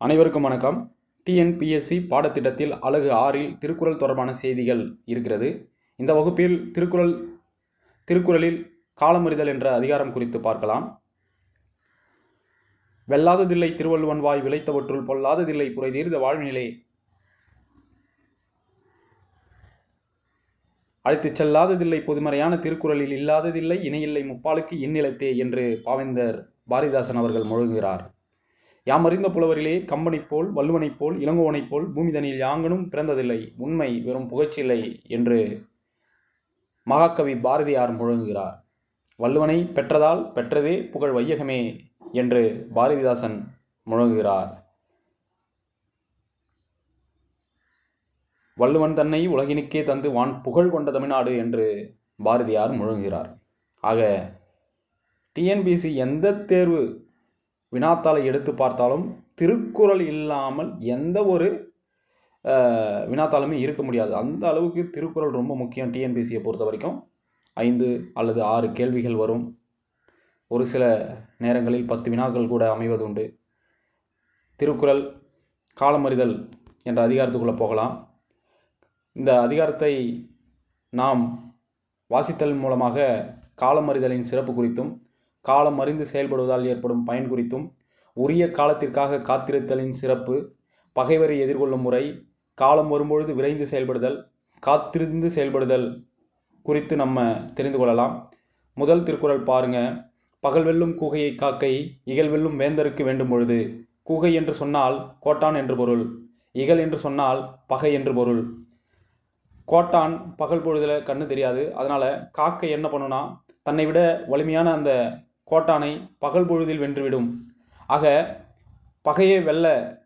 அனைவருக்கும் வணக்கம். டிஎன்பிஎஸ்சி பாடத்திட்டத்தில் அழகு ஆறில் திருக்குறள் தொடர்பான செய்திகள் இருக்கிறது. இந்த வகுப்பில் திருக்குறள் திருக்குறளில் காலமறிதல் என்ற அதிகாரம் குறித்து பார்க்கலாம். வெல்லாததில்லை திருவள்ளுவன் வாய் விளைத்தவற்றுள் பொல்லாததில்லை புரை தீர்ந்த வாழ்நிலை அழைத்துச் செல்லாததில்லை பொதுமறையான திருக்குறளில் இல்லாததில்லை இணையில்லை முப்பாலுக்கு இந்நிலத்தே என்று பாவேந்தர் பாரதிதாசன் அவர்கள் முழங்குகிறார் யாம் அறிந்த புலவரிலே கம்பனைப் போல் வள்ளுவனைப் போல் இளங்கோவனைப் போல் பூமிதனில் யாங்கனும் பிறந்ததில்லை. உண்மை வெறும் புகழ்ச்சில்லை என்று மகாகவி பாரதியார் முழங்குகிறார். வள்ளுவனை பெற்றதால் பெற்றதே புகழ் வையகமே என்று பாரதிதாசன் முழங்குகிறார். வள்ளுவன் தன்னை உலகினுக்கே தந்து வான் புகழ் கொண்ட தமிழ்நாடு என்று பாரதியார் முழங்குகிறார். ஆக டிஎன்பிசி எந்த தேர்வு வினாத்தாளை எடுத்து பார்த்தாலும் திருக்குறள் இல்லாமல் எந்த ஒரு வினாத்தாளுமே இருக்க முடியாது. அந்த அளவுக்கு திருக்குறள் ரொம்ப முக்கியம் டிஎன்பிசியை பொறுத்த வரைக்கும். ஐந்து அல்லது ஆறு கேள்விகள் வரும். ஒரு சில நேரங்களில் பத்து வினாக்கள் கூட அமைவது உண்டு. திருக்குறள் காலமறிதல் என்ற அதிகாரத்துக்குள்ளே போகலாம். இந்த அதிகாரத்தை நாம் வாசித்தல் மூலமாக காலமறிதலின் சிறப்பு குறித்தும் காலம் அறிந்து செயல்படுவதால் ஏற்படும் பயன் குறித்தும் உரிய காலத்திற்காக காத்திருத்தலின் சிறப்பு பகைவரை எதிர்கொள்ளும் முறை காலம் வரும்பொழுது விரைந்து செயல்படுதல் காத்திருந்து செயல்படுதல் குறித்து நம்ம தெரிந்து கொள்ளலாம். முதல் திருக்குறள் பாருங்க. பகல் வெல்லும் கூகையை காக்கை இகல் வெல்லும் வேந்தருக்கு வேண்டும் பொழுது கூகை என்று சொன்னால் கோட்டான் என்று பொருள் இகல் என்று சொன்னால் பகை என்று பொருள். கோட்டான் பகல் பொழுதில் கண்ணு தெரியாது. அதனால் காக்கை என்ன பண்ணுனா தன்னை விட வலிமையான அந்த கோட்டானை பகல் பொழுதில் வென்றுவிடும். ஆக பகையை வெல்ல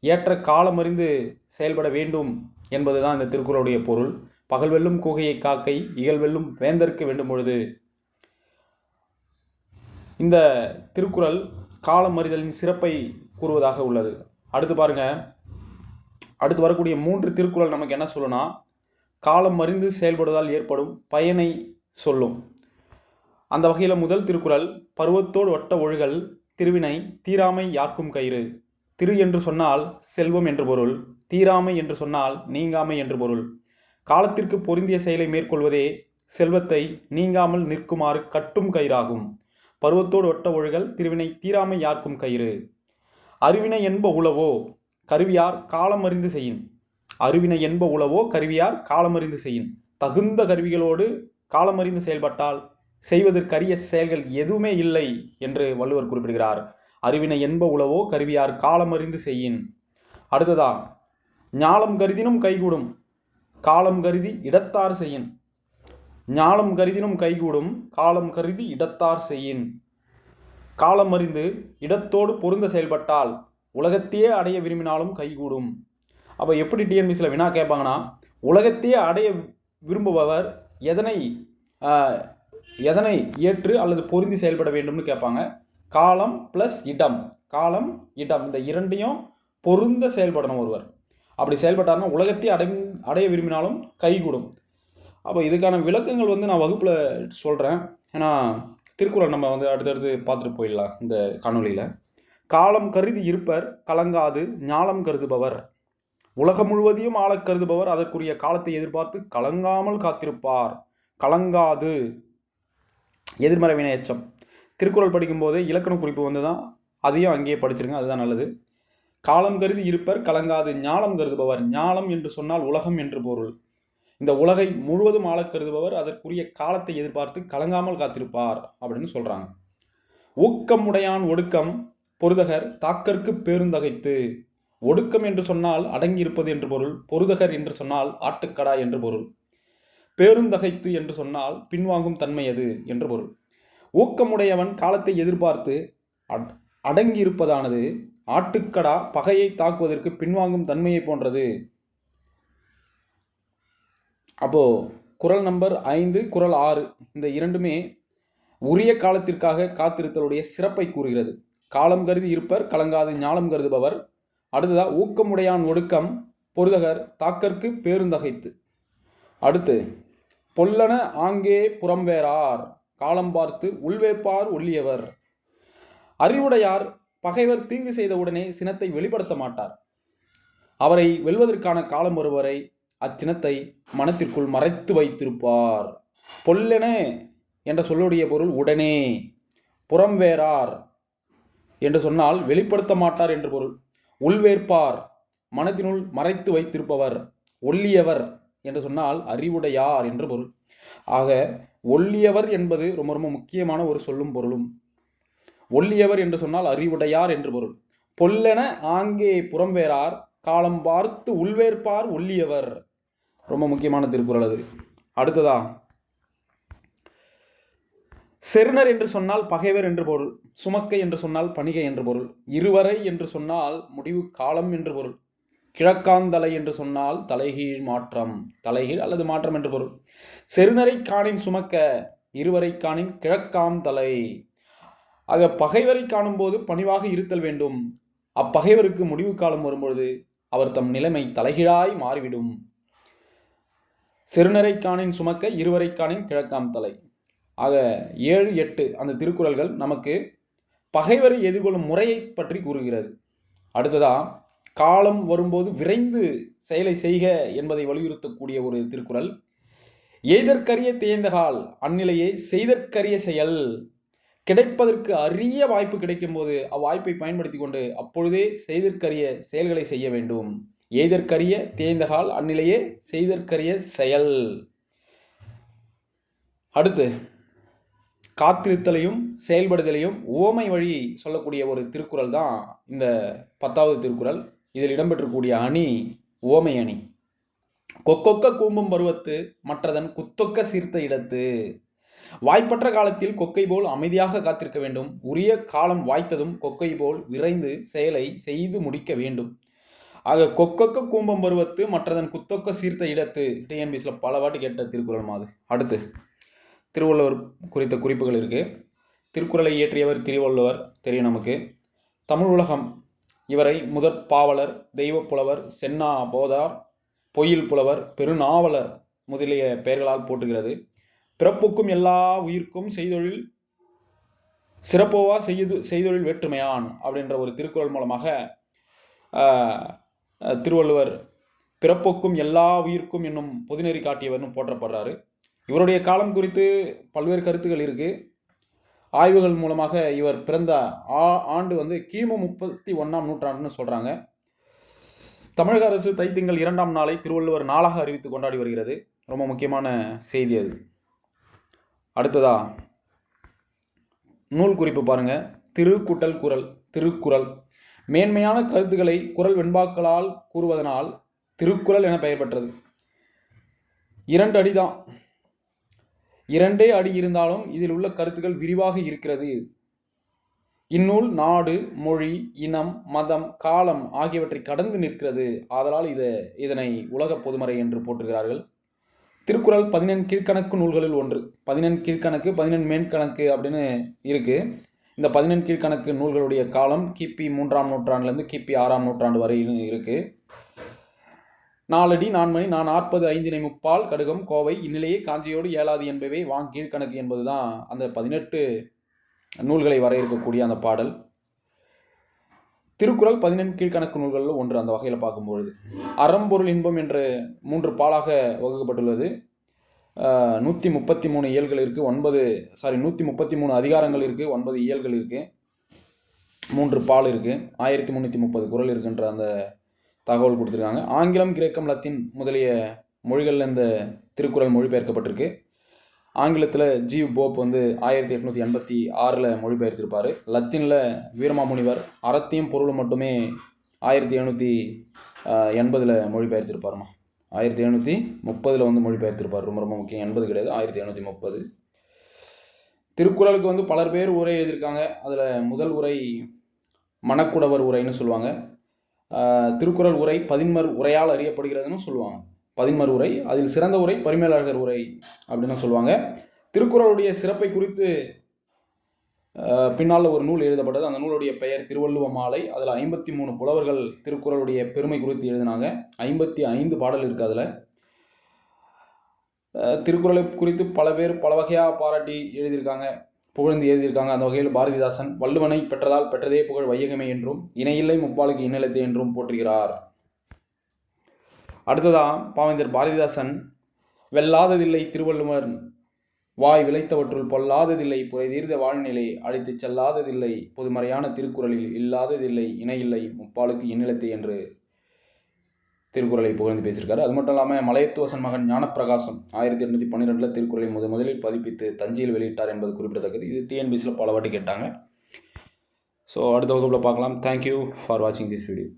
ஏற்ற காலமறிந்து செயல்பட வேண்டும் என்பதுதான் இந்த திருக்குறளுடைய பொருள். பகல் வெல்லும் கூகையை காக்கை இகல் வெல்லும் வேந்தற்கு வேண்டும் பொழுது. இந்த திருக்குறள் காலமறிதலின் சிறப்பை கூறுவதாக உள்ளது. அடுத்து பாருங்க. அடுத்து வரக்கூடிய மூன்று திருக்குறள் நமக்கு என்ன சொல்லுனா காலம் அறிந்து செயல்படுவதால் ஏற்படும் பயனை சொல்லும். அந்த வகையில் முதல் திருக்குறள் பருவத்தோடு ஒட்ட ஒழுகல் திருவினை தீராமை யார்க்கும் கயிறு? திரு என்று சொன்னால் செல்வம் என்று பொருள் தீராமை என்று சொன்னால் நீங்காமை என்று பொருள். காலத்திற்கு பொருந்திய செயலை மேற்கொள்வதே செல்வத்தை நீங்காமல் நிற்குமாறு கட்டும் கயிறாகும். பருவத்தோடு ஒட்ட ஒழுகல் திருவினை தீராமை யார்க்கும் கயிறு? அறிவினை என்ப உளவோ கருவியார் காலம் அறிந்து செய்யின். அறிவினை என்ப உளவோ கருவியார் காலமறிந்து செய்யின். தகுந்த கருவிகளோடு காலமறிந்து செயல்பட்டால் செய்வதற்கரிய செயல்கள் எதுவுமே இல்லை என்று வள்ளுவர் குறிப்பிடுகிறார். அறிவினை என்ப உளவோ கருவியார் காலமறிந்து செய்யின். அடுத்ததா ஞாலம் கருதினும் கைகூடும் காலம் கருதி இடத்தார் செய்யின். ஞாலம் கருதினும் கைகூடும் காலம் கருதி இடத்தார் செய்யின். காலம் அறிந்து இடத்தோடு பொருந்த செயல்பட்டால் உலகத்தையே அடைய விரும்பினாலும் கைகூடும். அப்போ எப்படி டிஎன்பிசியில் வினா கேட்பாங்கன்னா உலகத்தையே அடைய விரும்புபவர் எதனை எதனை ஏற்று அல்லது பொருந்தி செயல்பட வேண்டும்னு கேட்பாங்க. காலம் ப்ளஸ் இடம். காலம் இடம். இந்த இரண்டையும் பொருந்த செயல்படணும் ஒருவர். அப்படி செயல்பட்டார்னா உலகத்தையே அடை அடைய விரும்பினாலும் கைகூடும். அப்போ இதுக்கான விளக்கங்கள் வந்து நான் வகுப்பில் சொல்கிறேன் ஏன்னா திருக்குறள் நம்ம வந்து அடுத்தடுத்து பார்த்துட்டு போயிடலாம் இந்த காணொலியில் காலம் கருதி இருப்பர் கலங்காது ஞாலம் கருதுபவர். உலகம் முழுவதையும் ஆளக் கருதுபவர் அதற்குரிய காலத்தை எதிர்பார்த்து கலங்காமல் காத்திருப்பார். கலங்காது. எதிர்மறை வினை எச்சம் திருக்குறள் படிக்கும்போது இலக்கண குறிப்பு வந்து தான் அதையும் அங்கேயே படிச்சிருங்க அதுதான் நல்லது. காலம் கருதி இருப்பர் கலங்காது ஞாலம் கருதுபவர். ஞாலம் என்று சொன்னால் உலகம் என்று பொருள். இந்த உலகை முழுவதும் ஆளக் கருதுபவர் அதற்குரிய காலத்தை எதிர்பார்த்து கலங்காமல் காத்திருப்பார் அப்படின்னு சொல்கிறாங்க ஊக்கம் உடையான் ஒடுக்கம் பொருதகர் தாக்கற்கு பேருந்தகைத்து. ஒடுக்கம் என்று சொன்னால் அடங்கி இருப்பது என்று பொருள் பொருதகர் என்று சொன்னால் ஆட்டுக்கடா என்று பொருள். பேருந்தகைத்து என்று சொன்னால் பின்வாங்கும் தன்மை அது என்று பொருள். ஊக்கமுடையவன் காலத்தை எதிர்பார்த்து அட்- அடங்கி இருப்பதானது ஆட்டுக்கடா பகையை தாக்குவதற்கு பின்வாங்கும் தன்மையை போன்றது. அப்போ குரல் நம்பர் ஐந்து குறள் ஆறு இந்த இரண்டுமே உரிய காலத்திற்காக காத்திருத்தலுடைய சிறப்பை கூறுகிறது. காலம் கருதி இருப்பர் கலங்காது ஞாலம் கருதுபவர். அடுத்ததா ஊக்கமுடையான் ஒடுக்கம் பொருதகர் தாக்கற்கு பேருந்தகைத்து. அடுத்து பொல்லன ஆங்கே புறம்பேரார் காலம் பார்த்து உள்வேப்பார் ஒல்லியவர் அறிவுடையார் பகைவர் தீங்கு செய்த உடனே சினத்தை வெளிப்படுத்த மாட்டார். அவரை வெல்வதற்கான காலம் வருவரை அச்சினத்தை மனத்திற்குள் மறைத்து வைத்திருப்பார். பொல்லென என்ற சொல்லுடைய பொருள் உடனே புறம் வேறார் என்று சொன்னால் வெளிப்படுத்த மாட்டார் என்று பொருள். உள்வேற்பார் மனத்தினுள் மறைத்து வைத்திருப்பவர் ஒல்லியவர் என்று சொன்னால் அறிவுடையார் என்று பொருள். ஆக ஒல்லியவர் என்பது ரொம்ப ரொம்ப முக்கியமான ஒரு சொல்லும் பொருளும். ஒல்லியவர் என்று சொன்னால் அறிவுடையார் என்று பொருள். பொல்லென ஆங்கே புறம்பேறார் காலம் பார்த்து உள்வேற்பார் ஒல்லியவர் ரொம்ப முக்கியமான திருக்குறள் அது. அடுத்ததா? செருணர் என்று சொன்னால் பகைவர் என்று பொருள். சுமக்கை என்று சொன்னால் பணிகை என்று பொருள். இருவரை என்று சொன்னால் முடிவு காலம் என்று பொருள். கிழக்காந்தலை என்று சொன்னால் தலைகீழ் மாற்றம் தலைகீழ் அல்லது மாற்றம் என்று பொருள். செருநரை காணின் சுமக்க இருவரை காணின் கிழக்காம் தலை ஆக பகைவரை காணும்போது பணிவாக இருத்தல் வேண்டும். அப்பகைவருக்கு முடிவு காலம் வரும்பொழுது அவர் தம் நிலைமை தலைகீழாய் மாறிவிடும். செருநரை காணின் சுமக்க இருவரை காணின் கிழக்காம் தலை ஆக ஏழு எட்டு அந்த திருக்குறள்கள் நமக்கு பகைவரை எதிர்கொள்ளும் முறையை பற்றி கூறுகிறது. அடுத்ததாக காலம் வரும்போது விரைந்து செயலை செய்க என்பதை வலியுறுத்தக்கூடிய ஒரு திருக்குறள். எய்தற்கரிய தேய்ந்தகால் அந்நிலையை செய்தற்கரிய செயல். கிடைப்பதற்கு அரிய வாய்ப்பு கிடைக்கும் போது அவ்வாய்ப்பை பயன்படுத்தி கொண்டு அப்பொழுதே செய்தற்கரிய செயல்களை செய்ய வேண்டும். எய்தற்கரிய தேய்ந்தகால் அந்நிலையே செய்தற்கரிய செயல். அடுத்து காத்திருத்தலையும் செயல்படுதலையும் ஓமை வழி சொல்லக்கூடிய ஒரு திருக்குறள் தான் இந்த பத்தாவது திருக்குறள். இதில் இடம்பெற்றக்கூடிய அணி ஓமை அணி. கொக்கொக்க கூம்பும் பருவத்து மற்றதன் குத்தொக்க சீர்த்த இடத்து. வாய்ப்பற்ற காலத்தில் கொக்கை போல் அமைதியாக காத்திருக்க வேண்டும். உரிய காலம் வாய்த்ததும் கொக்கை போல் விரைந்து செயலை செய்து முடிக்க வேண்டும். ஆக கொக்கொக்க கூம்பம் பருவத்து மற்றதன் குத்தொக்க சீர்த்த இடத்து. டிஎன்பிஎஸ்ல பல வாட்டி கேட்ட திருக்குறள் மாது. அடுத்து திருவள்ளுவர் குறித்த குறிப்புகள் இருக்கு. திருக்குறளை இயற்றியவர் திருவள்ளுவர் தெரியும் நமக்கு. தமிழ் உலகம் இவரை முதற் பாவலர் தெய்வப் புலவர் சென்னா போதார் பொய்யில் புலவர் பெருநாவலர் முதலிய பெயர்களால் போற்றுகிறது. பிறப்புக்கும் எல்லா உயிர்க்கும் செய்தொழில் சிறப்போவா செய்து செய்தொழில் வேற்றுமையான் அப்படின்ற ஒரு திருக்குறள் மூலமாக திருவள்ளுவர் பிறப்புக்கும் எல்லா உயிர்க்கும் என்னும் பொதுநெறி காட்டியவர்னு போற்றப்படுறாரு. இவருடைய காலம் குறித்து பல்வேறு கருத்துக்கள் இருக்குது ஆய்வுகள் மூலமாக இவர் பிறந்த ஆ- ஆண்டு வந்து கிமு முப்பத்தி ஒன்றாம் நூற்றாண்டுன்னு சொல்கிறாங்க தமிழக அரசு தைத்திங்கள் இரண்டாம் நாளை திருவள்ளுவர் நாளாக அறிவித்து கொண்டாடி வருகிறது. ரொம்ப முக்கியமான செய்தி அது. அடுத்ததா நூல் குறிப்பு பாருங்கள் திருக்குட்டல் குரல் திருக்குறள். மேன்மையான கருத்துக்களை குரல் வெண்பாக்களால் கூறுவதனால் திருக்குறள் என பெயர் பெற்றது. இரண்டு அடிதான். இரண்டே அடி இருந்தாலும் இதில் உள்ள கருத்துக்கள் விரிவாக இருக்கிறது. இந்நூல் நாடு மொழி இனம் மதம் காலம் ஆகியவற்றை கடந்து நிற்கிறது. ஆதலால் இதை இதனை உலக பொதுமறை என்று போற்றுகிறார்கள். திருக்குறள் பதினெண் கீழ்க்கணக்கு நூல்களில் ஒன்று. பதினெண் கீழ்க்கணக்கு பதினெண் மேற்கணக்கு அப்படின்னு இருக்குது இந்த பதினெண் கீழ்க்கணக்கு நூல்களுடைய காலம் கிபி மூன்றாம் நூற்றாண்டுலேருந்து கிபி ஆறாம் நூற்றாண்டு வரையிலும் இருக்குது நாலடி நான்மணி நான் நாற்பது ஐந்தினை முப்பால் கடுகம் கோவை இந்நிலையே காஞ்சியோடு ஏழாது என்பவை வாங் கீழ்க்கணக்கு என்பதுதான் அந்த பதினெட்டு நூல்களை வரையறுக்கக்கூடிய அந்த பாடல். திருக்குறள் பதினெண் கீழ்க்கணக்கு நூல்களில் ஒன்று அந்த வகையில் பார்க்கும்பொழுது. அறம்பொருள் இன்பம் என்று மூன்று பாலாக வகுக்கப்பட்டுள்ளது. நூற்றி முப்பத்தி மூணு இயல்கள் இருக்குது ஒன்பது சாரி நூற்றி முப்பத்தி மூணு அதிகாரங்கள் இருக்குது ஒன்பது இயல்கள் இருக்குது மூன்று பால் இருக்குது ஆயிரத்தி முந்நூற்றி முப்பது குறள் இருக்குன்ற அந்த தகவல் கொடுத்துருக்காங்க. ஆங்கிலம் கிரேக்கம் லத்தீன் முதலிய மொழிகளில் இந்த திருக்குறள் மொழிபெயர்க்கப்பட்டிருக்கு. ஆங்கிலத்தில் ஜீவ் போப் வந்து ஆயிரத்தி எட்நூற்றி எண்பத்தி ஆறில் மொழிபெயர்த்திருப்பார். லத்தீனில் வீரமாமுனிவர் அறத்தையும் பொருளும் மட்டுமே ஆயிரத்தி எழுநூற்றி எண்பதில் மொழிபெயர்த்திருப்பாருமா. ஆயிரத்தி எழுநூற்றி முப்பதில் வந்து மொழிபெயர்த்திருப்பார். ரொம்ப ரொம்ப முக்கியம். எண்பது கிடையாது ஆயிரத்தி எழுநூற்றி முப்பது. திருக்குறளுக்கு வந்து பலர் பேர் உரை எழுதியிருக்காங்க. அதில் முதல் உரை மணக்குடவர் உரைன்னு சொல்லுவாங்க. திருக்குறள் உரை பதின்மர் உரையால் அறியப்படுகிறதுன்னு சொல்லுவாங்க. பதின்மர் உரை அதில் சிறந்த உரை பரிமேலழகர் உரை அப்படின்னு சொல்லுவாங்க. திருக்குறளுடைய சிறப்பை குறித்து பின்னால் ஒரு நூல் எழுதப்பட்டது. அந்த நூலுடைய பெயர் திருவள்ளுவ மாலை. அதில் ஐம்பத்தி மூணு புலவர்கள் திருக்குறளுடைய பெருமை குறித்து எழுதினாங்க. ஐம்பத்தி ஐந்து பாடல் இருக்குது அதில். திருக்குறளை குறித்து பல பேர் பல வகையாக பாராட்டி எழுதியிருக்காங்க. புகழ்ந்து எழுதியிருக்காங்க. அந்த வகையில் பாரதிதாசன் வள்ளுவனை பெற்றதால் பெற்றதே புகழ் வையகமே என்றும் இணையில்லை முப்பாலுக்கு இன்னிலத்தை என்றும் போற்றுகிறார். அடுத்ததான் பாவேந்தர் பாரதிதாசன் வெல்லாததில்லை திருவள்ளுவர் வாய் விளைத்தவற்றுள் பொல்லாததில்லை புரைதீர்ந்த வாழ்நிலை அழைத்துச் செல்லாததில்லை பொதுமறையான திருக்குறளில் இல்லாததில்லை இணையில்லை முப்பாலுக்கு இந்நிலத்தை என்று திருக்குறளை புகழ்ந்து பேசியிருக்காரு. அது மட்டும் இல்லாமல் மலையத்துவசன் மகன் ஞானப்பிரகாசம் ஆயிரத்தி எட்நூற்றி பன்னிரெண்டில் திருக்குறளை முதல் முதலில் பதிப்பித்து தஞ்சையில் வெளியிட்டார் என்பது குறிப்பிடத்தக்கது. இது டிஎன்பிசியில் பல வாட்டி கேட்டாங்க. ஸோ அடுத்த வகுப்பில் பார்க்கலாம். தேங்க்யூ ஃபார் வாட்சிங் திஸ் வீடியோ